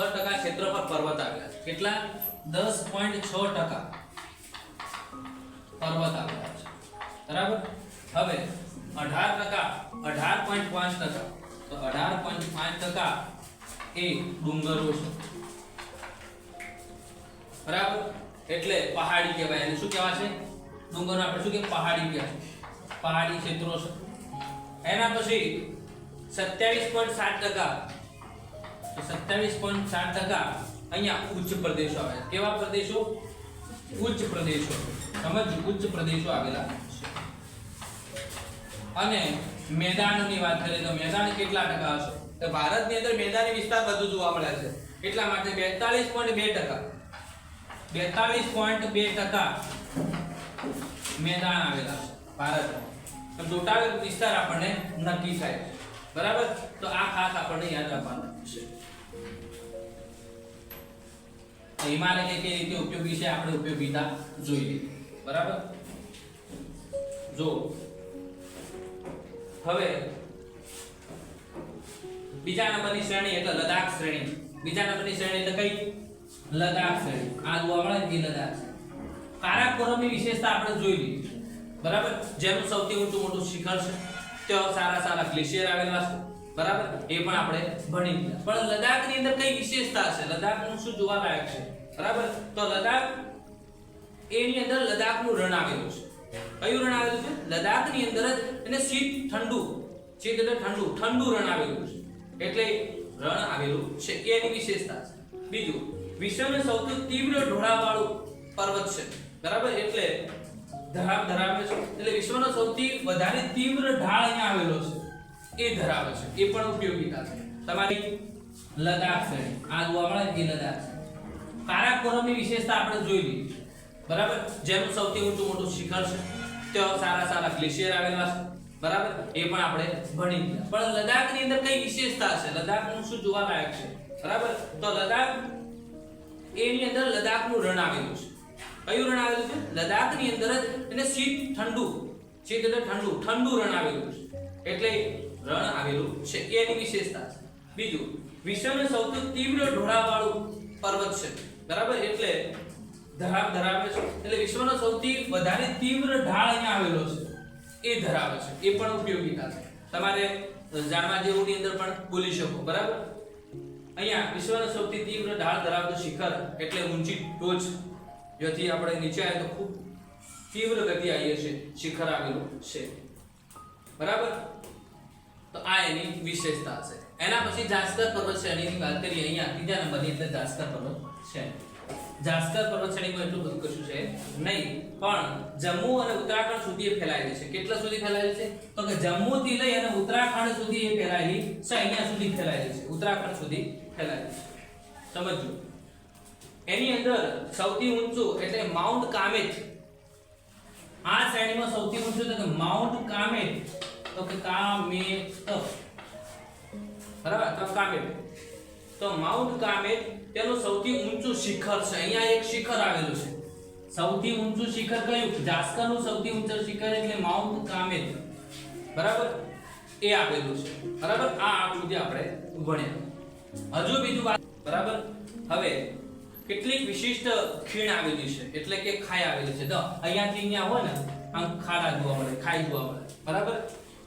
ટકા ક્ષેત્ર પર પર્વત આવેલા છે. કેટલા? દસ પોઈન્ટ છ ટકા પર્વત આવેલા છે. બરાબર? હવે અઢાર ટકા, અઢાર પોઈન્ટ પાંચ ટકા. તો અઢાર પોઈન્ટ પાંચ ટકા એ ડુંગરો છે. બરાબર? એટલે પહાડી કહેવાય. એને શું કહેવાય છે? ડુંગરને આપણે શું કે પહાડી કહેવાય. પહાડી ક્ષેત્રો છે. એના પછી સત્યાવીસ પોઈન્ટ સાત ટકા સત્યાવીસ પોઈન્ટ સાત ટકા અહીંયા ઉચ્ચ પ્રદેશો આવે. કેવા પ્રદેશો? ઉચ્ચ પ્રદેશો. સમજ? ઉચ્ચ પ્રદેશો આવેલા અને મેદાનોની વાત કરીએ તો મેદાન કેટલા ટકા હશે? તો ભારતની અંદર મેદાની વિસ્તાર વધુ જોવા મળે છે. એટલા માટે બેતાલીસ પોઈન્ટ બે ટકા. બેતાલીસ પોઈન્ટ બે ટકા મેદાન આવેલા છે ભારતમાં. તો ટોટલ વિસ્તાર આપણને નક્કી થાય બરાબર? તો આ ખાસ આપણને યાદ રાખવાનું છે. હિમાલય કઈ કઈ રીતે ઉપયોગી છે? આપણે ઉપયોગીતા જોઈ લીધી બરાબર? જો, હવે બીજા નંબરની શ્રેણી એટલે લદાખ શ્રેણી. બીજા નંબરની શ્રેણી એટલે કઈ? લદાખ શ્રેણી. આ જોવા મળે કે લદાખ કારાકોરમની વિશેષતા આપણે જોઈ લીધી બરાબર? જેનું સૌથી ઊંચું મોટું શિખર છે. ત્યાં સારા સારા ગ્લેશિયર આવેલા છે. બરાબર? એ પણ આપણે ભણી લીધા પણ લદાખની અંદર કઈ વિશેષતા છે? લદાખનું શું જોવાલાયક છે? બરાબર? તો લદાખ એની અંદર લદાખનું રણ આવેલું છે. કયું રણ આવેલું છે? લદાખની અંદર જ એને શીત, ઠંડુ, શીત એટલે ઠંડુ ઠંડુ રણ આવેલું છે. એટલે રણ આવેલું છે. એની વિશેષતા છે. બીજું, વિશ્વનું સૌથી તીવ્ર ઢોળાવાળું પર્વત છે. બરાબર? એટલે ધરાવ, ધરાવે છે એટલે વિશ્વનો સૌથી વધારે તીવ્ર ઢાળ અહીંયા આવેલો છે. એ ધરાવે છે. એ પણ ઉપયોગીતા છે. તમારી લદાખ શ્રેણી આ જોવા મળે એ લદાખ છે. કારાકોરમની વિશેષતા આપણે જોઈ લીધી બરાબર? જેનું સૌથી ઊંચું મોટું શિખર છે. ત્યાં સારા સારા ગ્લેશિયર આવેલા છે. બરાબર? એ પણ આપણે ભણી ગયા. પણ લદાખની અંદર કઈ વિશેષતા છે? લદાખનું શું જોવાલાયક છે? બરાબર? તો લદાખ એની અંદર લદાખનું રણ આવેલું છે. કયું રણ આવેલું છે? લદ્દાખની અંદર જ એને શીત ઠંડુ, શીત એટલે ઠંડુ ઠંડુ રણ આવેલું છે. એટલે રણ આવેલું છે. એની વિશેષતા છે. બીજું, વિશ્વનું સૌથી તીવ્ર ઢોળાવાળું પર્વત છે. બરાબર? એટલે ધરાવ ધરાવે છે. એટલે વિશ્વનો સૌથી વધારે તીવ્ર ઢાળ અહીંયા આવેલો છે. એ ધરાવે છે. એ પણ ઉપયોગીતા છે. તમારે જાણવા જેવુંની અંદર પણ બોલી શકો. બરાબર? અહીંયા વિશ્વનો સૌથી તીવ્ર ઢાળ ધરાવતું શિખર એટલે ઊંચી ટોચ. જેથી આપણે નીચે આવે તો ખૂબ તીવ્ર ગતિ આવીએ છે શિખર આવેલું છે. બરાબર? તો આ એની વિશેષતા છે. એના પછી જાસ્કર પર્વત શ્રેણીની વાત કરીએ, અહીંયા ત્રીજા નંબરની એટલે જાસ્કર પર્વત છે જાસ્કર પર્વત શ્રેણીમાં એટલું બધું કશું છે નહીં, પણ જમ્મુ અને ઉત્તરાખંડ સુધી એ ફેલાયેલી છે. કેટલા સુધી ફેલાયેલી છે? તો કે જમ્મુ થી લઈ અને ઉત્તરાખંડ સુધી એ ફેલાયેલી છે, અહીંયા સુધી ફેલાયેલી છે. ઉત્તરાખંડ સુધી ફેલાયેલી છે. સમજો એની અંદર સૌથી ઊંચું એટલે માઉન્ટ કામેટ આ શ્રેણીમાં સૌથી ઊંચું તો કે માઉન્ટ કામેટ તો કે કામેત બરાબર? તો કામેત તો માઉન્ટ કામેત તેનું સૌથી ઊંચું શિખર છે. અહીંયા એક શિખર આવેલું છે. સૌથી ઊંચું શિખર કયું? જાસ્કરનું સૌથી ઊંચું શિખર એટલે માઉન્ટ કામેત બરાબર? એ આપેલું છે. બરાબર? આ આકૃતિ આપણે ભણ્યા હજુ બીજું વાત. બરાબર? હવે કેટલીક વિશિષ્ટ ખીણ આવેલી છે. એટલે કે ખાઈ આવેલી છે. તો અહીંયાથી અહીંયા હોય ને, આમ ખાડા જોવા મળે, ખાઈ જોવા મળે. બરાબર?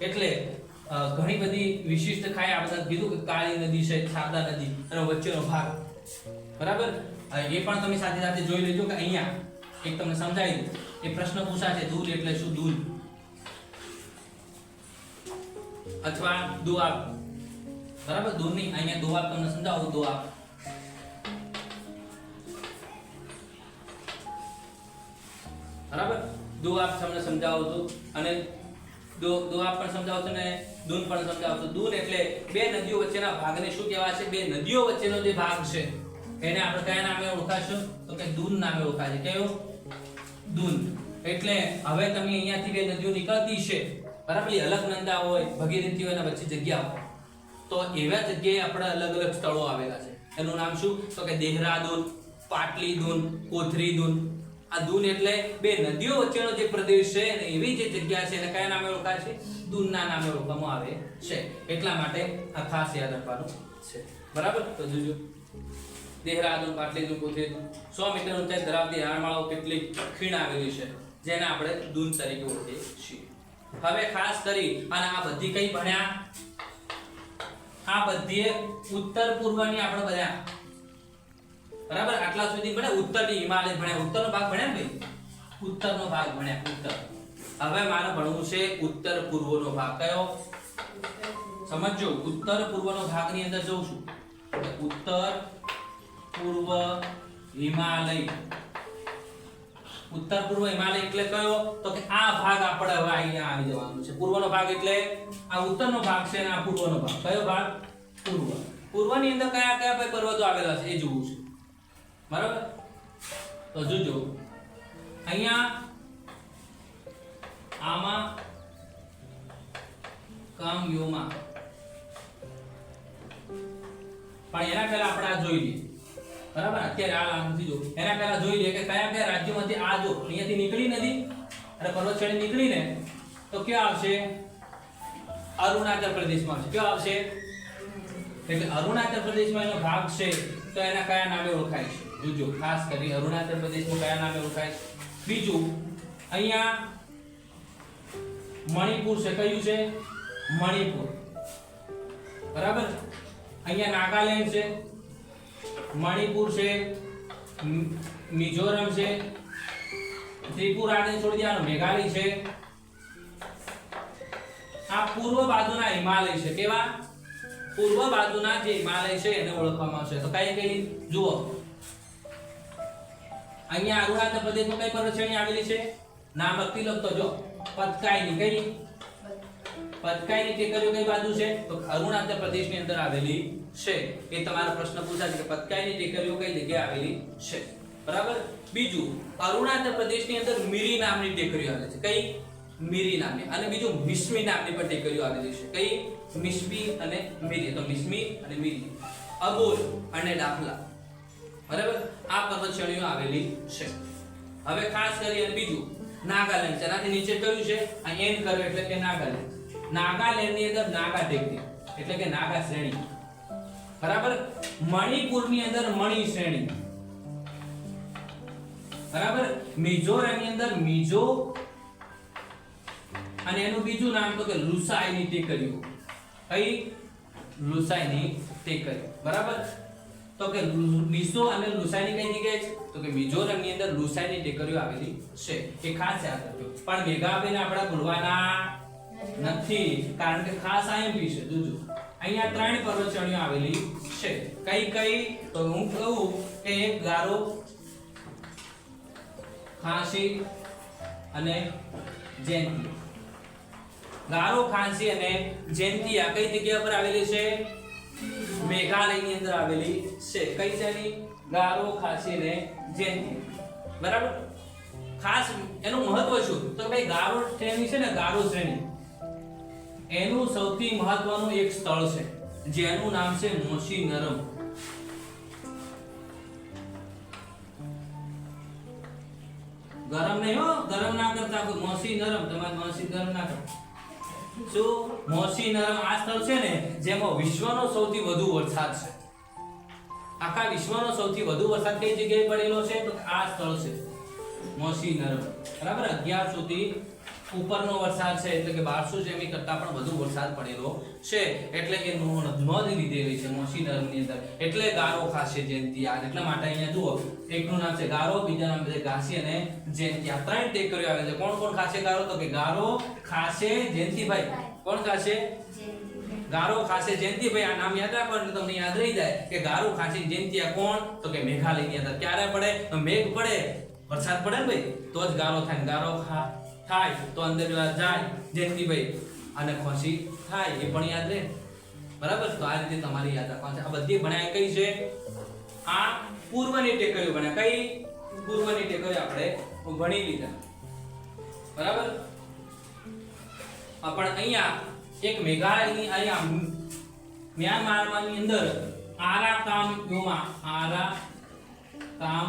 એટલે ઘણી બધી વિશિષ્ટ ખાઈ આપણે કીધું કે કાળી નદી છે શારદા નદી અને વચ્ચેનો ભાગ. બરાબર? એ પણ તમે સાથે સાથે જોઈ લેજો કે અહીંયા, એક તમને સમજાવી દઉં. એ પ્રશ્ન પૂછાશે દૂલ એટલે શું? દૂલ અથવા દુઆબ. બરાબર? દૂર નહીં અહીંયા દુઆબ તમને સમજાવું, દુઆબ. બરાબર? દુઆબ તમને સમજાવું છું. અને દો દુઆબ પણ સમજાવશો ને? દૂન પણ સમજાવશો દૂન એટલે બે નદીઓ વચ્ચેના ભાગને શું કહેવાય છે? બે નદીઓ વચ્ચેનો જે ભાગ છે, એને આપણે કયા નામે ઓળખાશું? તો કે દૂન નામે ઓળખાય છે. કયો? દૂન. એટલે હવે તમે અહીંયાથી બે નદીઓ નીકળતી છે. બરાબર અલગ અલકનંદા હોય, ભગીરથી હોય એના વચ્ચે જગ્યા હોય. તો એવા જગ્યાએ આપણે અલગ અલગ સ્થળો આવેલા છે. એનું નામ શું? તો કે દેહરાદૂન પાટલી દૂન કોથરી દૂન આ દૂન એટલે બે નદીઓ વચ્ચેનો જે પ્રદેશ છે અને એવી જે જગ્યા છે, એને કયા નામે ઓળખાય છે? દૂનના નામે ઓળખવામાં આવે છે. એટલા માટે આ ખાસ યાદ રાખવાનું છે. બરાબર? તો જોજો. દેહરાદૂન પાટલીનું પોતે સો મીટર ઊંચાઈ ધરાવતી હારમાળાઓ કેટલી ખીણ આવેલી છે, જેને આપણે દૂન તરીકે ઓળખીએ છીએ. હવે ખાસ કરી, અને આ બધી કઈ ભણ્યા? આ બધી ઉત્તર પૂર્વની આપણે ભણ્યા. બરાબર? આટલા સુધી ભણે ઉત્તરની હિમાલય ભણ્યા. ઉત્તરનો ભાગ ભણ્યા ને ભાઈ? ઉત્તરનો ભાગ ભણ્યા, ઉત્તર. હવે મારે ભણવું છે ઉત્તર પૂર્વનો ભાગ. કયો? સમજો ઉત્તર પૂર્વનો ભાગની અંદર જઉં છું. ઉત્તર પૂર્વ હિમાલય. ઉત્તર પૂર્વ હિમાલય એટલે કયો? તો કે આ ભાગ આપણે હવે અહીંયા આવી જવાનું છે. પૂર્વનો ભાગ એટલે આ ઉત્તરનો ભાગ છે અને આ પૂર્વનો ભાગ. કયો ભાગ? પૂર્વ. પૂર્વની અંદર કયા કયા પર્વતો આવેલા છે એ જોવું છે. બરાબર? તો જોજો, અહીંયા આમાં કામયોમાં. પણ એના પહેલા આપણે આ જોઈ લઈએ. બરાબર? અત્યારે આ લાંબુથી જો. એના પહેલા જોઈ લઈએ કે કયા કયા રાજ્યોમાંથી આ જો. અહીંયાથી નીકળી નથી. અને પર્વત શ્રેણી નીકળીને તો ક્યાં આવશે? અરુણાચલ પ્રદેશમાં આવશે. ક્યાં આવશે? એટલે અરુણાચલ પ્રદેશમાં એનો ભાગ છે. તો એના કયા નામે ઓળખાય છે? જોજો ખાસ કરી અરુણાચલ પ્રદેશનું કયા નામે ઓળખાય? બીજું, અહીંયા મણિપુર છે, કયું છે? મણિપુર. બરાબર? અહીંયા નાગાલેન્ડ છે, મણિપુર છે મિઝોરમ છે, ત્રિપુરાને છોડી દેવાનું, મેઘાલય છે. આ પૂર્વ બાજુના હિમાલય છે, કેવા? પૂર્વ બાજુના જે હિમાલય છે એને ઓળખવામાં આવશે. તો કઈ કઈ જુઓ. અહીંયા અરુણાચલ પ્રદેશમાં કઈ પર્વત આવેલી છે? નામ લખતી લખતો જો. પતકાઈની કઈ? પતકાઈની ટેકરીઓ કઈ બાજુ છે? તો અરુણાચલ પ્રદેશની અંદર આવેલી છે. એ તમારો પ્રશ્ન પૂછાશે કે પતકાઈની ટેકરીઓ કઈ જગ્યાએ આવેલી છે. બરાબર? બીજું, અરુણાચલ પ્રદેશની અંદર મિરી નામની ટેકરીઓ આવેલી છે. કઈ? મિરી નામની. અને બીજું, મિસ્મી નામની પણ ટેકરીઓ આવેલી છે. કઈ? મિસ્મી અને મિરી. તો મિસ્મી અને મિરી. અબોલ અને ડાફલા બરાબર? આ પર્વત શ્રેણીઓ આવેલી છે. હવે ખાસ કરી અને બીજું, નાગાલેન્ડ છે. એનાથી નીચે કયું છે? આ એન કર્યો એટલે કે નાગાલેન્ડ. નાગાલેન્ડની અંદર નાગા ટેકરી એટલે કે નાગા શ્રેણી. બરાબર? મણિપુરની અંદર મણિ શ્રેણી. બરાબર? મિઝોરમની અંદર મિઝો અને એનું બીજું નામ તો કે લુસાઈની ટેકરીઓ. લુસાઈ ની ટેકરી બરાબર? તો કે મિઝો અને લુસાઈની કઈ જગ્યાએ છે? તો કે મિઝોરમની અંદર લુસાઈની ટેકરીઓ આવેલી છે, એ ખાસ યાદ રાખજો. પણ મેઘાબેન આપણે ભૂલવાના નથી, કારણ કે ખાસ આઈએમપી છે, જોજો. અહીંયા ત્રણ પર્વતચણીઓ આવેલી છે. કઈ કઈ? તો હું કહું કે એક ગારો, ખાંસી અને જયંતી. ગારો, ખાંસી અને જયંતી આ કઈ જગ્યા પર આવેલી છે? મેઘાલયની અંદર આવેલી છે. કઈ એની? ગારો, ખાસી ને જૈન. બરાબર? ખાસ એનું મહત્વ શું? તો ભાઈ ગારો શ્રેણી છે ને, ગારો શ્રેણી. એનું સૌથી મહત્વનું એક સ્થળ છે, જેનું નામ છે મોસી નરમ. ગરમ નહીં હો, ગરમ ના કરતા મોસી નરમ. તમારે મોસી ગરમ ના કરો શું? મોસી નરમ આ સ્થળ છે ને, જેમાં વિશ્વનો સૌથી વધુ વરસાદ છે. આખા વિશ્વનો સૌથી વધુ વરસાદ કઈ જગ્યાએ પડેલો છે? તો આ સ્થળ છે. મોસી નરમ. બરાબર? 1100 થી ઉપરનો વરસાદ છે, એટલે કે બારસો જેમી કરતાં પણ વધુ વરસાદ પડેલો છે. એટલે કે નોંધ લીધેલી છે મોસી નરમની અંદર. એટલે ગારો ખાશે જયંતી એટલા માટે અહીંયા જુઓ, એકનું નામ છે ગારો, બીજા નામ છે ઘાસી અને જયંતી ત્રણ ટેકરીઓ આવે છે. કોણ કોણ ખાસે ગારો? તો કે ગારો ખાશે જયંતિભાઈ. કોણ ખાશે? ગારો ખાસે જયંતીભાઈ. આ નામ યાદ રાખવાનું તમને યાદ રહી જાય કે ગારો ખાસે જયંતિયા કોણ? તો કે મેઘાલયની અંદર. ક્યારે પડે? મેઘ પડે. વરસાદ પડે ને ભાઈ? તો જ ગારો થાય ગારો ખા થાય, તો અંદર જાય જયંતીભાઈ અને ખોસી થાય, એ પણ યાદ રહે. બરાબર? તો આ રીતે તમારે યાદ રાખવાનું છે. આ બધી ભણાય કઈ છે? આ પૂર્વની ટેકરીઓ ભણ્યા. કઈ પૂર્વની ટેકરીઓ આપણે ભણી લીધા? બરાબર? પણ અહીંયા એક મેઘાલયની અહીંયા મ્યાનમારની અંદર આરા કામ યોમા આરા કામ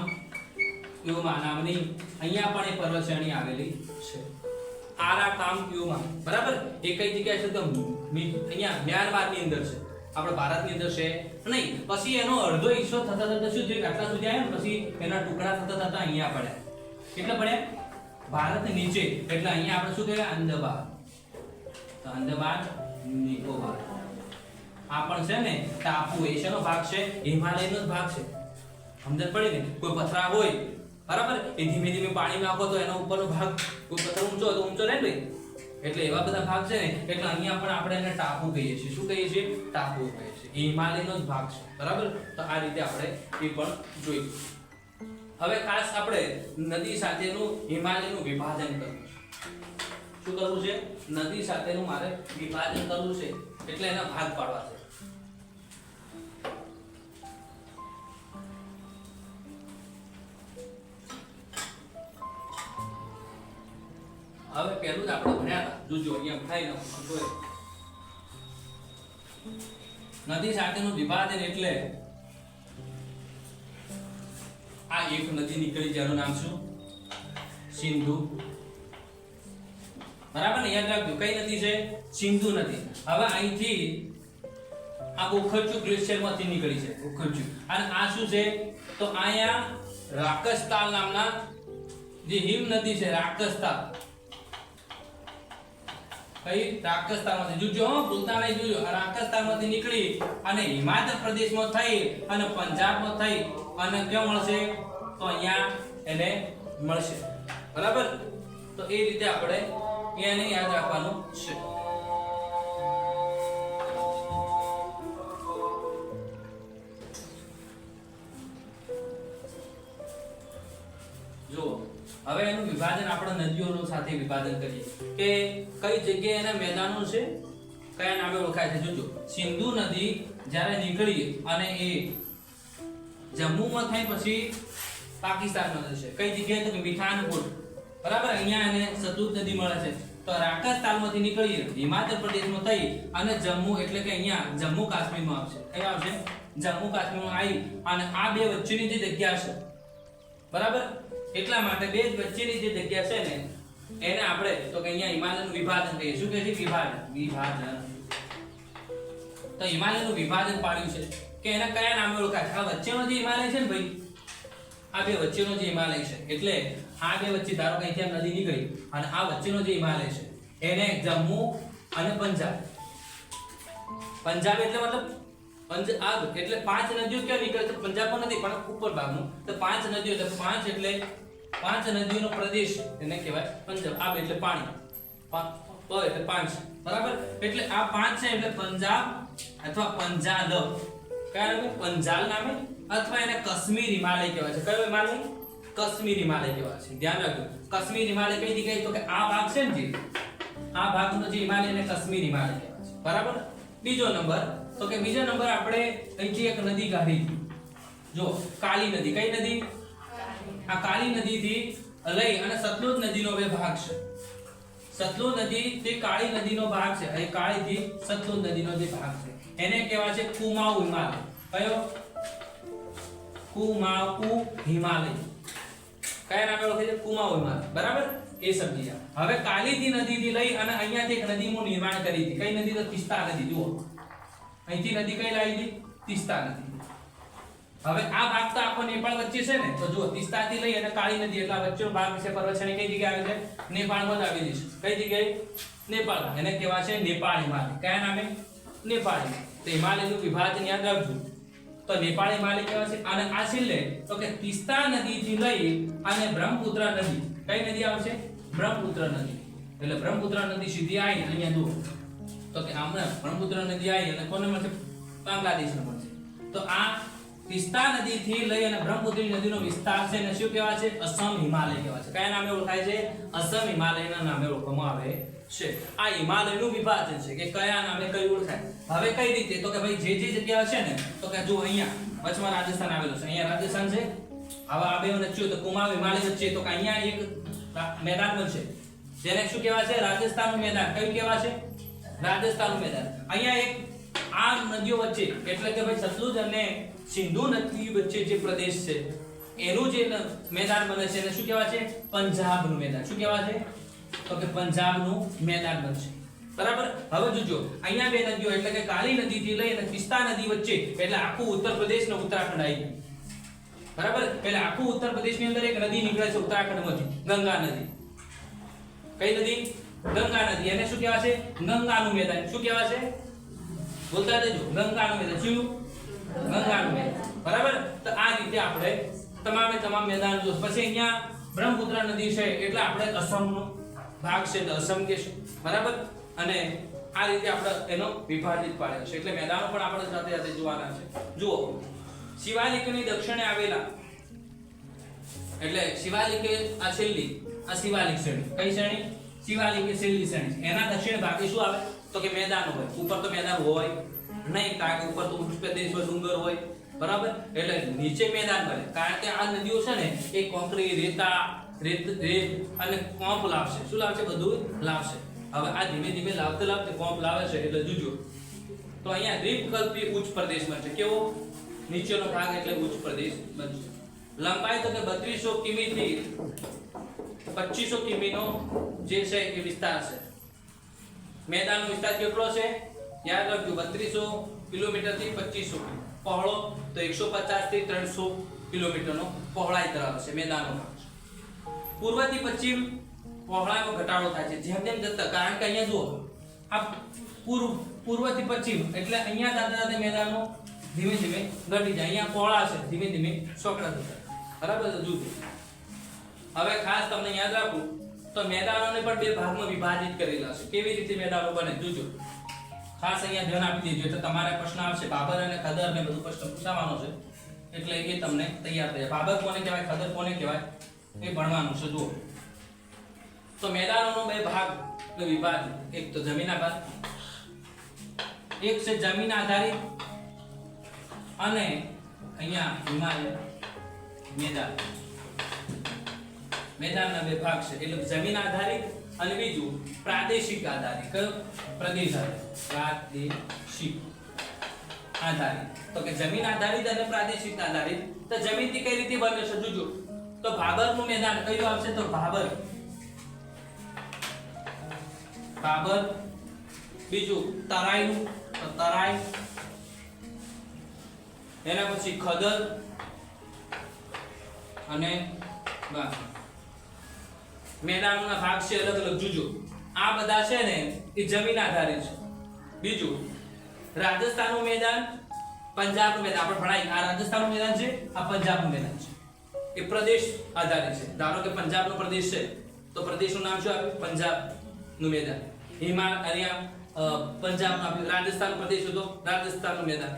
યોમા નામની અહીંયા પણ એ પર્વત આવેલી છે. આરા કામ યોમા બરાબર? એ કઈ જગ્યાએ છે તો અહીંયા મ્યાનમારની અંદર છે. આપણે ભારતની અંદર છે. નહીં, પછી એનો અડધો હિસ્સો થતા થતા શું થયું? આટલા સુધી આવ્યો ને પછી એના ટુકડા થતા થતા અહીંયા પડ્યા. કેટલા પડ્યા? ભારત નીચે. એટલે અહીંયા આપણે શું કહેવાય અંદમાન તો અંદમાન નિકોબાર. આ પણ છે ને, ટાપુ. એશિયાનો ભાગ છે? હિમાલયનો જ ભાગ છે. સમજણ પડી ને? કોઈ પથરા હોય બરાબર? એ ધીમે ધીમે પાણી નાખો તો એનો ઉપરનો ભાગ ઊંચો હોય તો ઊંચો રહે ને એટલે એવા બધા ભાગ છે ને, એટલે અહીંયા પણ આપણે એને ટાપુ કહીએ છીએ. શું કહીએ છીએ? ટાપુ કહીએ છીએ. હિમાલયનો જ ભાગ છે. બરાબર? તો આ રીતે આપણે એ પણ જોઈશું હવે ખાસ આપણે નદી સાથેનું હિમાલયનું વિભાજન કરવું છે. શું કરવું છે? નદી સાથેનું મારે વિભાજન કરવું છે. એટલે એના ભાગ પાડવા છે. હવે પહેલું જ આપણે ભણ્યા હતા. જોજો અહીંયા થાય ને જોયે. નદી સાથેનું વિભાજન એટલે આ એક નદી નીકળી જેનું નામ શું? સિંધુ. બરાબર ને? યાદ રાખજો, કઈ નદી છે? સિંધુ નદી. હવે અહીંથી આ ઉખરચુ ગ્લેશિયરમાંથી નીકળી છે ઉખરચુ અને આ શું છે? તો અહીંયા રાકસતાલ નામના જે હિમ નદી છે રાકસતાલ કઈ રાજસ્થાનમાંથી જોજો હો ભૂલતા નહીં જોજો રાજસ્થાનમાંથી નીકળી અને હિમાચલ પ્રદેશમાં થઈ અને પંજાબમાં થઈ અને ક્યાં મળશે? તો અહીંયા એને મળશે. બરાબર? તો એ રીતે આપણે એને યાદ રાખવાનું છે. હવે એનું વિભાજન આપણે નદીઓનો સાથે વિભાજન કરીએ. કે કઈ જગ્યાએ એના મેદાનો છે? કયા નામે ઓળખાય છે? જોજો. સિંધુ નદી જ્યારે નીકળી અને એ જમ્મુમાં થઈ પછી પાકિસ્તાનમાં જશે કઈ જગ્યાએ? તો મીઠાનપુર બરાબર? અહીંયા એને સતલુજ નદી મળે છે. તો રાજસ્થાનમાંથી નીકળી હિમાચલ પ્રદેશમાં થઈ અને જમ્મુ એટલે કે અહીંયા જમ્મુ કાશ્મીરમાં આવશે. કઈ આવશે? જમ્મુ કાશ્મીરમાં આવી અને આ બે વચ્ચેની જે જગ્યા છે. બરાબર? એટલા માટે બે વચ્ચેની જે જગ્યા છે ને, એને આપણે તો કે અહીંયા હિમાલયનું વિભાજન કહીએ. શું કહે છે? વિભાજન. વિભાજન. તો હિમાલયનું વિભાજન પાડ્યું છે. કે એને કયા નામે ઓળખાય? આ વચ્ચેનો જે હિમાલય છે ને ભાઈ? આ બે વચ્ચેનો જે હિમાલય છે. એટલે આ બે વચ્ચે ધારો કે અહીંથી નદી નીકળી અને આ વચ્ચેનો જે હિમાલય છે, એને જમ્મુ અને પંજાબ. પંજાબ એટલે મતલબ પંજાબ એટલે પાંચ નદીઓ ક્યાં નીકળે છે? પંજાબમાં નથી, પણ ઉપર ભાગનું તો પાંચ નદીઓ એટલે પાંચ એટલે પાંચ નદીઓનો પ્રદેશ એને કહેવાય પંજાબ. આબ એટલે પાણી. પા- એટલે પાંચ. બરાબર? એટલે આ પાંચ છે એટલે પંજાબ અથવા પંજાલ કયા નામે પંજાલ નામે? અથવા એને કશ્મીર હિમાલય કહેવાય છે. કયો હિમાલય? કશ્મીર હિમાલય કહેવાય છે. ધ્યાન રાખજો. કશ્મીર હિમાલય કઈ જગ્યાએ? તો કે આ ભાગ છે ને જે? આ ભાગનો જે હિમાલય એને કશ્મીર હિમાલય કહેવાય છે. બરાબર? બીજો નંબર. તો કે બીજો નંબર આપણે અહીંથી એક નદી કાઢી જો, કાલી નદી. કઈ નદી? આ કાળી નદીથી લઈ અને સતલુજ નદીનો બે ભાગ છે. સતલુજ નદી તે કાળી નદીનો ભાગ છે અહીં કાળીથી સતલુજ નદીનો જે ભાગ છે. એને કહેવાય છે કુમાઉ હિમાલય. કયો? કુમાઉ હિમાલય. કયા નામે ઓળખે છે? કુમાઉ હિમાલય. બરાબર? એ સમજી ગયા. હવે કાલીથી નદીથી લઈ અને અહીંયાથી એક નદીનું નિર્માણ કરી હતી. કઈ નદી? તો તિસ્તા નદી. જુઓ. અહીંથી નદી કઈ લાવી હતી? તિસ્તા નદી. હવે આ ભાગ તો આખો નેપાળ વચ્ચે છે ને, તો જુઓ તિસ્તાથી લઈ અને કાળી નદી, એટલે વચ્ચેનો ભાગ છે પર્વતશ્રેણી કઈ જગ્યાએ આવે છે? નેપાળમાં જ આવેલી છે કઈ જગ્યાએ? નેપાળ. એને કહેવાય છે નેપાળ હિમાલય. કયા નામે? નેપાળ. તો હિમાલયનું વિભાજન યાદ રાખજો. તો નેપાળ હિમાલય કહેવાય છે. અને આ છેલ્લે, તો કે તિસ્તા નદીથી લઈ અને બ્રહ્મપુત્ર નદી. કઈ નદી આવશે? બ્રહ્મપુત્ર નદી. એટલે બ્રહ્મપુત્ર નદી સીધી આવી અહીંયા જુઓ. તો કે આમને બ્રહ્મપુત્ર નદી આવી અને કોને મળશે? બાંગ્લાદેશને મળશે. તો આ તિસ્તા નદીથી લઈ અને બ્રહ્મપુત્રી નદીનો વિસ્તાર છે અને શું કહેવાય છે? અસમ હિમાલય કહેવાય છે. કયા નામે ઓળખાય છે? અસમ હિમાલયના નામે ઓળખવામાં આવે છે. આ હિમાલયનું વિભાજન છે કે કયા નામે કઈ ઓળખાય? હવે કઈ રીતે? તો કે ભાઈ જે જે જગ્યા છે ને, તો કે જો અહીંયા, વચમાં રાજસ્થાન આવેલું છે. અહીંયા રાજસ્થાન છે? હવે આ બે વચ્ચે તો કુમાવ હિમાલય વચ્ચે. તો કે અહીંયા એક મેદાન બનશે જેને શું કહેવાય છે? રાજસ્થાનનું મેદાન. કયું કહેવાય છે? રાજસ્થાનનું મેદાન. અહીંયા એક આ નદીઓ વચ્ચે. એટલે કે ભાઈ સતલુજ અને સિંધુ નદી વચ્ચે જે પ્રદેશ છે, એનું જે મેદાન બને છે એને શું કહેવાય છે? પંજાબનું મેદાન. શું કહેવાય છે? તો કે પંજાબનું મેદાન બનશે બરાબર? હવે જોજો, અહીંયા બે નદીઓ એટલે કે કાલી નદી થી લઈ અને તિસ્તા નદી વચ્ચે, એટલે આખું ઉત્તર પ્રદેશ ને ઉત્તરાખંડ આવી ગયું. બરાબર? એટલે આખું ઉત્તર પ્રદેશની અંદર એક નદી નીકળે છે ઉત્તરાખંડમાંથી, ગંગા નદી. કઈ નદી? ગંગા નદી. એને શું કહેવાય છે? ગંગાનું મેદાન. શું કહેવાય છે? બોલતા જજો ગંગાનું મેદાન. શું? ગંગાનું મેદાન બરાબર? તો આ રીતે આપણે તમામે તમામ મેદાન જો પછી અહીંયા બ્રહ્મપુત્ર નદી છે, એટલે આપણે અસમનો ભાગ છે, તો અસમ કહેશું. બરાબર? અને આ રીતે આપણે એનો વિભાજિત પાડ્યો છે. એટલે મેદાનો પણ આપણે સાથે સાથે જોવાના છે. જુઓ, શિવાલિકની દક્ષિણે આવેલા, એટલે શિવાલિક આ છેલ્લી, આ શિવાલિક શ્રેણી. કઈ શ્રેણી? શિવાલિક છેલ્લી શ્રેણી. એના દક્ષિણ ભાગે શું આવે? તો કે મેદાન હોય. ઉપર તો મેદાન હોય. નહીં, કારણ કે ઉપર તો ઉચ્ચ પ્રદેશ હોય ડુંગર હોય. બરાબર? એટલે નીચે મેદાન બને. કારણ કે આ નદીઓ છે ને, એ કોંકરી રેતા, રેત રેત અને કોંપ લાવશે. શું લાવશે? બધું લાવશે. હવે આ ધીમે ધીમે લાવતે લાવતે કોંપ લાવે છે, એટલે જોજો તો અહીંયા દ્વીપકલ્પી ઉચ્ચ પ્રદેશ બનશે કેવો? નીચેનો ભાગ એટલે ઉચ્ચ પ્રદેશ બનશે. લંબાઈ તો કે બત્રીસો કિમી થી પચીસો કિમીનો જે છે એ વિસ્તાર છે. મેદાનનો વિસ્તાર કેટલો છે? યાદ રાખજો, બત્રીસો કિલોમીટરથી પચીસો. પહોળો તો એકસો પચાસથી ત્રણસો કિલોમીટરનો પહોળાઈ ધરાવે છે મેદાનનો ભાગ પૂર્વથી પશ્ચિમ પહોળાઈમાં ઘટાડો થાય છે, જેમ જેમ જતા. કારણ કે અહીંયા જુઓ, આ પૂર્વ, પૂર્વથી પશ્ચિમ, એટલે અહીંયા સાથે સાથે મેદાનો ધીમે ધીમે ઘટી જાય. અહીંયા પહોળા છે, ધીમે ધીમે સોકડા થતા. બરાબર છે, જુઓ. હવે ખાસ તમને યાદ રાખું, તો મેદાનોને પણ બે ભાગમાં વિભાજિત કરેલા છે. કેવી રીતે મેદાનો બને, જોજો. ખાસ અહીંયા ધ્યાન આપી દેજો. એટલે તમારે પ્રશ્ન આવશે, બાબર અને ખદર ને બધું પ્રશ્ન પૂછાવાનો છે. એટલે એ તમને તૈયાર થઈ બાબર કોને કહેવાય, ખદર કોને કહેવાય? એ ભણવાનું છે, જુઓ. તો મેદાનોનો બે ભાગ વિભાગ. એક તો જમીન આધાર, એક છે જમીન આધારિત અને અહીંયા હિમાલય મેદાન. મેદાનના બે ભાગ છે. એટલે જમીન આધારિત અને બીજું પ્રાદેશિક આધારિત. કયો પ્રદેશ આધારિત પ્રાદેશિક આધારિત. તો કે જમીન આધારિત અને પ્રાદેશિક આધારિત. તો જમીનથી કઈ રીતે બને છે જોજો તો ભાબરનું મેદાન કયું આવશે? તો ભાબર. ભાબર. બીજું તરાઈનું તો તરાઈ. એના પછી ખદર. અને બસ. મેદાનોના ભાગ છે અલગ અલગ. જુજો, આ બધા છે ને એ જમીન આધારિત છે. બીજું, રાજસ્થાનનું મેદાન, પંજાબનું મેદાન. આપણે ભણાઈ આ રાજસ્થાનનું મેદાન છે, આ પંજાબનું મેદાન છે. એ પ્રદેશ આધારિત છે. ધારો કે પંજાબનો પ્રદેશ છે, તો પ્રદેશનું નામ શું આપ્યું પંજાબનું મેદાન. હિમાલ અહીંયા પંજાબનું આપ્યું રાજસ્થાન પ્રદેશ હતો, રાજસ્થાનનું મેદાન.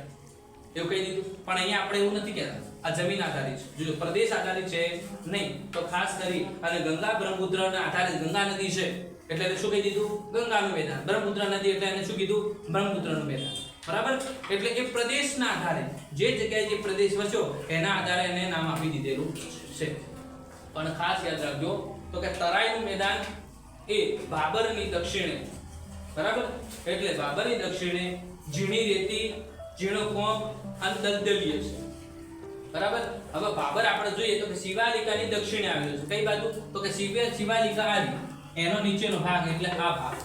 એવું કહી દીધું. પણ અહીંયા આપણે એવું નથી કહેતા. આ જમીન આધારિત છે. જો પ્રદેશ આધારિત છે નહીં, તો ખાસ કરી અને ગંગા બ્રહ્મપુત્રના આધારિત ગંગા નદી છે. એટલે એને શું કહી દીધું? ગંગાનું મેદાન. બ્રહ્મપુત્ર નદી એટલે એને શું કીધું? બ્રહ્મપુત્રનું મેદાન. બરાબર? એટલે એ પ્રદેશના આધારે, જે જગ્યાએ જે પ્રદેશ વસ્યો, એના આધારે એને નામ આપી દીધેલું છે. પણ ખાસ યાદ રાખજો, તો કે તરાઈનું મેદાન એ બાબરની દક્ષિણે. બરાબર? એટલે બાબરની દક્ષિણે ઝીણી રેતી, ઝીણો કોમ અને દલદલીય છે. બરાબર? હવે બાબર આપણે જોઈએ તો કે શિવાલિકાની દક્ષિણે આવેલું છે. કઈ બાજુ? તો કે શિવે, શિવાલિકા આવી એનો નીચેનો ભાગ એટલે આ ભાગ.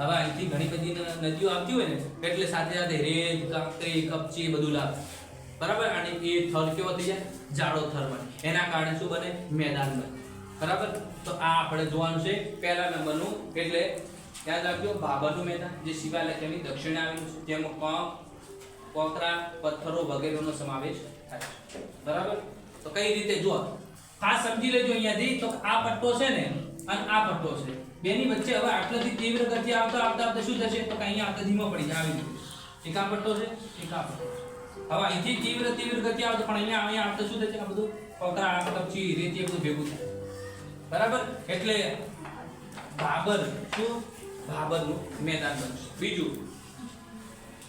હવે અહીંથી ઘણી બધી નદીઓ આવતી હોય ને, એટલે સાથે સાથે રેત, કાંકરી, કપચી બધું લાવે. બરાબર? અને એ થર કેવો થઈ જાય? જાડો થર બને. એના કારણે શું બને? મેદાન બને. બરાબર? તો આ આપણે જોવાનું છે પહેલા નંબરનું. એટલે યાદ રાખજો, બાબરનું મેદાન, જે શિવાલયની દક્ષિણે આવેલું છે જેમાં કોંક કોકરા, પથ્થરો વગેરેનો સમાવેશ થાય બરાબર? તો કઈ રીતે? જો ખાસ સમજી લેજો અહીંયાથી, તો આ પટ્ટો છે ને, અને આ પટ્ટો છે. બેની વચ્ચે હવે આટલાથી તીવ્ર ગતિ આવતા આવતા આવતા શું થશે? તો કે અહીંયા આવતા ધીમો પડી જાય, આવી એક આ પટ્ટો છે, એક આ પટ્ટો હવે અહીંથી તીવ્ર તીવ્ર ગતિ આવતો પણ અહીંયા અહીંયા આવતા શું થશે? આ બધું પકડા મતલબ ચી રેતી બધું ભેગું થાય. બરાબર? એટલે ભાબર શું? બાબરનું મેદાન બનશે. બીજું,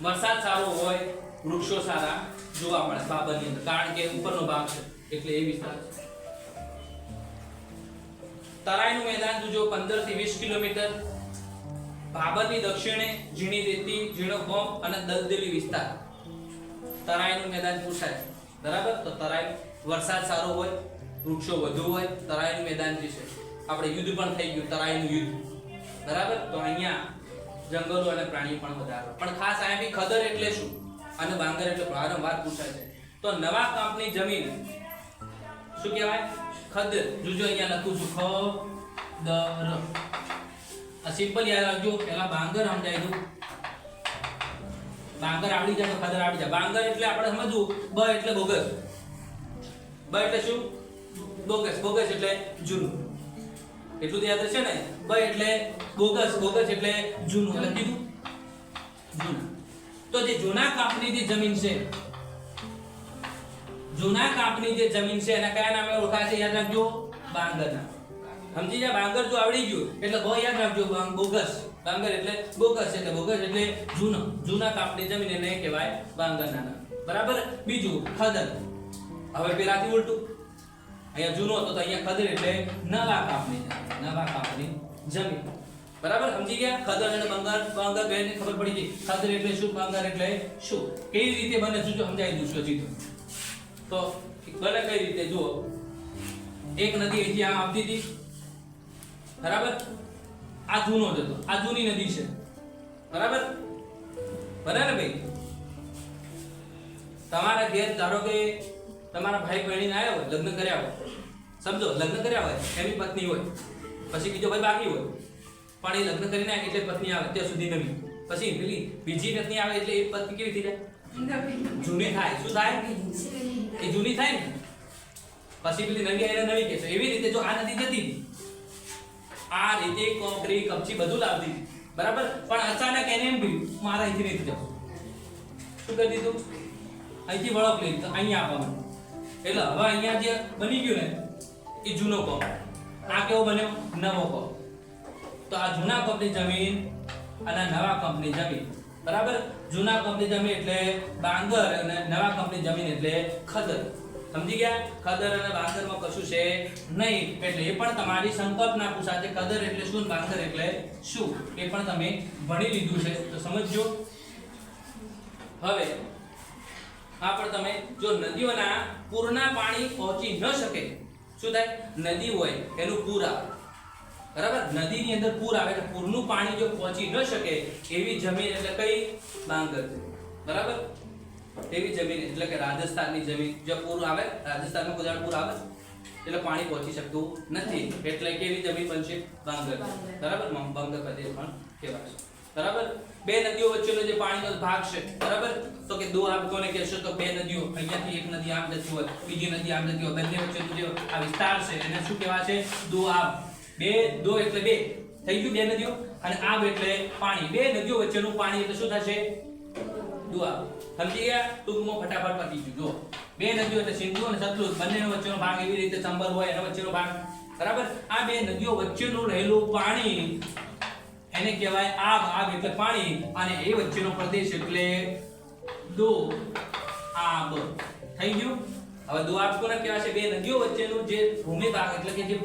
વરસાદ સારો હોય વૃક્ષો સારા જોવા મળે, બાબરની અંદર. કારણ કે ઉપરનો ભાગ છે, એટલે એ વિસ્તાર છે. તરાઈનું મેદાન જો 15 થી 20 કિલોમીટર. ભાબરની દક્ષિણે ઝીણી રેતી, ઝીણો કોમ અને દલદલી વિસ્તાર. તરાઈનું મેદાન પૂછાય. બરાબર? તો તરાઈ, વરસાદ સારો હોય, વૃક્ષો વધુ હોય, તરાઈનું મેદાન જે છે, આપણે યુદ્ધ પણ થઈ ગયું, તરાઈનું યુદ્ધ. બરાબર? તો અહીંયા જંગલો અને પ્રાણી પણ વધારો પણ ખાસ આ બી ખદર એટલે શું? અને બાંગર એટલે વારંવાર પૂછાય છે. તો નવા કાપની જમીન શું કહેવાય? ખદ. જોજો અહીંયા લખું છું. ખ, દ, ર. આ સિમ્પલ યાદ રાખજો. પહેલા બાંગર સમજાય દઉં. બાંગર આવડી જાય તો ખદર આવડી જાય. બાંગર એટલે આપણે સમજવું, બ એટલે બોગસ. બ એટલે શું? બોગસ. બોગસ એટલે જૂનું. એટલું તો યાદ રહેશે ને? બ એટલે બોગસ. બોગસ એટલે જૂનું. લખી દઉં જૂનું. તો જે જૂના કાપની જે જમીન છે, જૂના કાપની જે જમીન છે, એના કયા નામે ઓળખાય છે યાદ રાખજો? બાંગરના. સમજી જાય બાંગર જો આવડી ગયું, એટલે બહુ યાદ રાખજો બોગસ. બાંગર એટલે બોગસ એટલે બોગસ એટલે જૂનો, જૂના કાપની જમીન એને કહેવાય બાંગરના નામ. બરાબર? બીજું, ખદર. હવે પેલાથી ઉલટું. અહીંયા જૂનો હતો તો અહીંયા ખદર એટલે નવા કાપની નવા કાપની જમીન. બરાબર? સમજી ગયા? ખદર અને બંગાર બંગાર બેને ખબર પડી ગઈ. ખદર એટલે શું બંગાર એટલે શું? કેવી રીતે બને શું સમજાવી દઉં છું હજી તો. તો બને કઈ રીતે? જુઓ. એક નદી અહીંથી આમ આવતી હતી. બરાબર? આ જૂનો જ હતો. આ જૂની નદી છે. બરાબર? બરાબર ભાઈ? તમારા ઘેર ધારો કે તમારા ભાઈ બહેણીને આવ્યા લગ્ન કર્યા હોય. સમજો, લગ્ન કર્યા હોય એની પત્ની હોય. પછી બીજો ભાઈ બાકી હોય. પણ એ લગ્ન કરીને નાખે એટલે પત્ની આવે ત્યાં સુધી નવી. પછી પેલી બીજી પત્ની આવે એટલે એ પત્ની કેવી થઈ જાય? જૂની થાય. શું થાય? એ જૂની થાય ને? પછી પેલી નવી આવીને નવી કહેશે એવી રીતે જો આ નદી જતી, આ રીતે કોકરી કપચી બધું લાવતી. બરાબર? પણ અચાનક એને એમ થયું, મારા અહીંથી નથી જવું. શું કરી દીધું? અહીંથી વળક લઈ તો અહીંયા આવવાનું. એટલે હવે અહીંયા જે બની ગયું ને, એ જૂનો કોમ. આ કેવો બન્યો? નવો કપ તો આ જૂના કંપની જમીન અને નવા કંપની જમીન. બરાબર? જૂના કંપની જમીન એટલે બાંગર અને નવા કંપની જમીન એટલે ખદર. સમજી ગયા? ખદર અને બાંગરમાં કશું છે નહીં. એટલે એ પણ તમારી સંકલ્પના પૂછાશે ખદર એટલે શું બાંગર એટલે શું? એ પણ તમે ભણી લીધું છે. તો સમજજો. હવે, આ પણ તમે જો નદીઓના પૂરના પાણી પહોંચી ન શકે, શું થાય? નદી હોય, એનું પૂર આવે. બરાબર? નદીની અંદર પૂર આવે એટલે પૂરનું પાણી જો પહોંચી ન શકે, એવી જમીન એટલે કઈ? બાંગર બરાબર? એવી જમીન, એટલે કે રાજસ્થાનની જમીન. જો પૂર આવે, રાજસ્થાનમાં ગુજરાત પૂર આવે? એટલે પાણી પહોંચી શકતું નથી. એટલે કેવી જમીન બનશે? બાંગર બરાબર? બંગર પ્રદેશ પણ કહેવાય છે. બરાબર? બે નદીઓ વચ્ચેનો જે પાણીનો ભાગ છે, બરાબર? તો કે દો આપ કોને કહેશો તો બે નદીઓ, અહીંયાથી એક નદી આમ જતી હોય બીજી નદી આમ જતી હોય બંને વચ્ચેનો જે આ વિસ્તાર છે, એને શું કહેવાય છે? દો આબ બે, દો એટલે બે. થઈ ગયું બે નદીઓ? અને આબ એટલે પાણી. બે નદીઓ વચ્ચેનું પાણી એટલે શું થશે? દુઆ. સમજી ગયા? ટૂંકમાં ફટાફટ પતી ગયું. જો બે નદીઓ એટલે સિંધુ અને સતલુજ બંનેનો વચ્ચેનો ભાગ એવી રીતે ચંબલ હોય એનો વચ્ચેનો ભાગ. બરાબર? આ બે નદીઓ વચ્ચેનું રહેલું પાણી, એને કહેવાય આબ આબ એટલે પાણી. અને એ વચ્ચેનો પ્રદેશ એટલે દો. આબ. થઈ ગયું? હવે દો આબ કોને કહેવાય છે બે નદીઓ વચ્ચેનું જે ભૂમિ ભાગ એટલે કે જે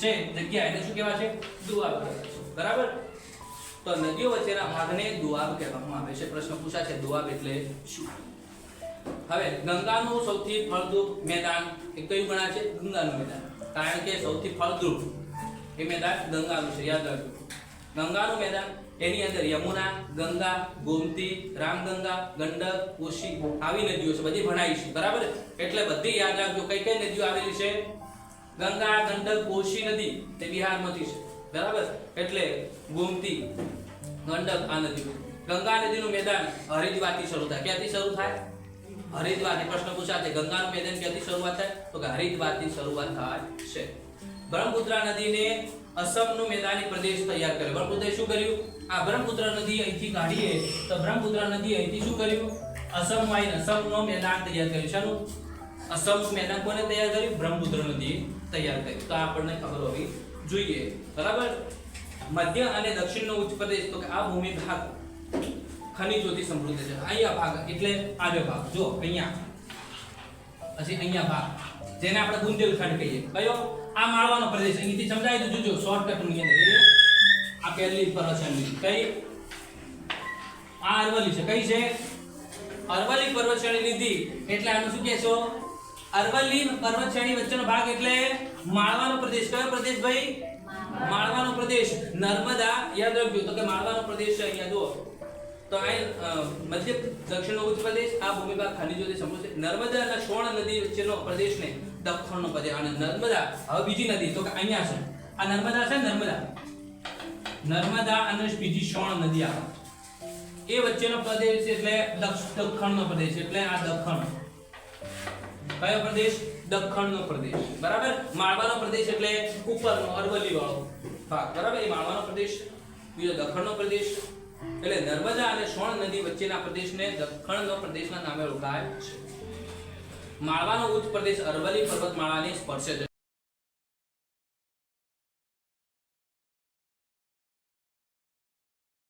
છે, જગ્યા એને શું કહેવાય છે? દુઆબ બરાબર? તો નદીઓ વચ્ચેના ભાગને દુઆબ કહેવામાં આવે છે. પ્રશ્ન પૂછાય છે દુઆબ એટલે શું? હવે ગંગાનું સૌથી ફળદ્રુપ મેદાન એ કયું ગણાય છે? ગંગાનું મેદાન. કારણ કે સૌથી ફળદ્રુપ એ મેદાન ગંગાનું છે. યાદ રાખજો. ગંગાનું મેદાન એની અંદર યમુના, ગંગા, ગોમતી, રામગંગા, ગંડક, કોશી આવી નદીઓ છે. બધી ભણાવી છે. બરાબર? એટલે બધી યાદ રાખજો. કઈ કઈ નદીઓ આવેલી છે? ગંગા ગંડક કોશી નદી તે બિહારમાંથી છે. બરાબર? એટલે ગોમતી ગંડક આ નદી. ગંગા નદીનું મેદાન હરિદ્વારથી શરૂ થાય. ક્યાંથી શરૂ થાય? હરિદ્વારથી પ્રશ્ન પૂછાશે ગંગાનું મેદાન ક્યાંથી શરૂઆત થાય? તો કે હરિદ્વારથી શરૂઆત થાય છે. બ્રહ્મપુત્રા નદીને અસમનું મેદાની પ્રદેશ તૈયાર કર્યો. બ્રહ્મપુત્રે શું કર્યું? આ બ્રહ્મપુત્ર નદી અહીંથી કાઢીએ તો બ્રહ્મપુત્ર નદી અહીંથી શું કર્યું? અસમ આવીને અસમનું મેદાન તૈયાર કર્યું. શાનું? અસમનું મેદાન કોને તૈયાર કર્યું? બ્રહ્મપુત્ર નદી તૈયાર કર્યું તો આપણને ખબર હોવી જોઈએ. બરાબર? મધ્ય અને દક્ષિણનો ઉચ્ચ પ્રદેશ, તો કે આ ભૂમિ ભાગ ખનિજોથી સમૃદ્ધ છે. અહીંયા ભાગ, એટલે આજો ભાગ. જો, અહીંયા. પછી અહીંયા ભાગ. જેને આપણે બુંદેલખંડ કહીએ. કયો? આ માળવાનો પ્રદેશ. અહીંથી સમજાય તો જોજો શોર્ટકટની અંદર. આ પહેલી પર્વતશ્રેણી કઈ? આ અરવલ્લી છે. કઈ છે? અરવલ્લી પર્વતશ્રેણી લીધી. એટલે આનું શું કહેશો? અરવલ્લી પર્વત શ્રેણી વચ્ચેનો ભાગ એટલે માળવાનો પ્રદેશ. કયો પ્રદેશ ભાઈ? માળવાનો પ્રદેશ. નર્મદા યાદ રાખજો. તો કે માળવાનો પ્રદેશ છે અહીંયા જુઓ. તો આ મધ્ય દક્ષિણ ઉચ્ચ પ્રદેશ આ ભૂમિભાગ ખાલી જોતે સમૃદ્ધ છે. નર્મદા અને સોણ નદી વચ્ચેનો પ્રદેશને દક્ષિણનો પ્રદેશ. અને નર્મદા હવે બીજી નદી તો કે અહીંયા છે. આ નર્મદા છે નર્મદા? નર્મદા અને બીજી સોણ નદી આવે. એ વચ્ચેનો પ્રદેશ એટલે દક્ષિણ દખ્ખણનો પ્રદેશ એટલે આ દખ્ખણ કયો પ્રદેશ? દખણનો પ્રદેશ. બરાબર? માળવાનો પ્રદેશ એટલે ઉપરનો અરવલ્લી વાળો ભાગ. બરાબર? એ માળવાનો પ્રદેશ. બીજો દખણનો પ્રદેશ. એટલે નર્મદા અને સોણ નદી વચ્ચેના પ્રદેશને દખણનો પ્રદેશના નામે ઓળખાય છે. માળવાનો ઉચ્ચ પ્રદેશ અરવલ્લી પર્વતમાળાને સ્પર્શે છે.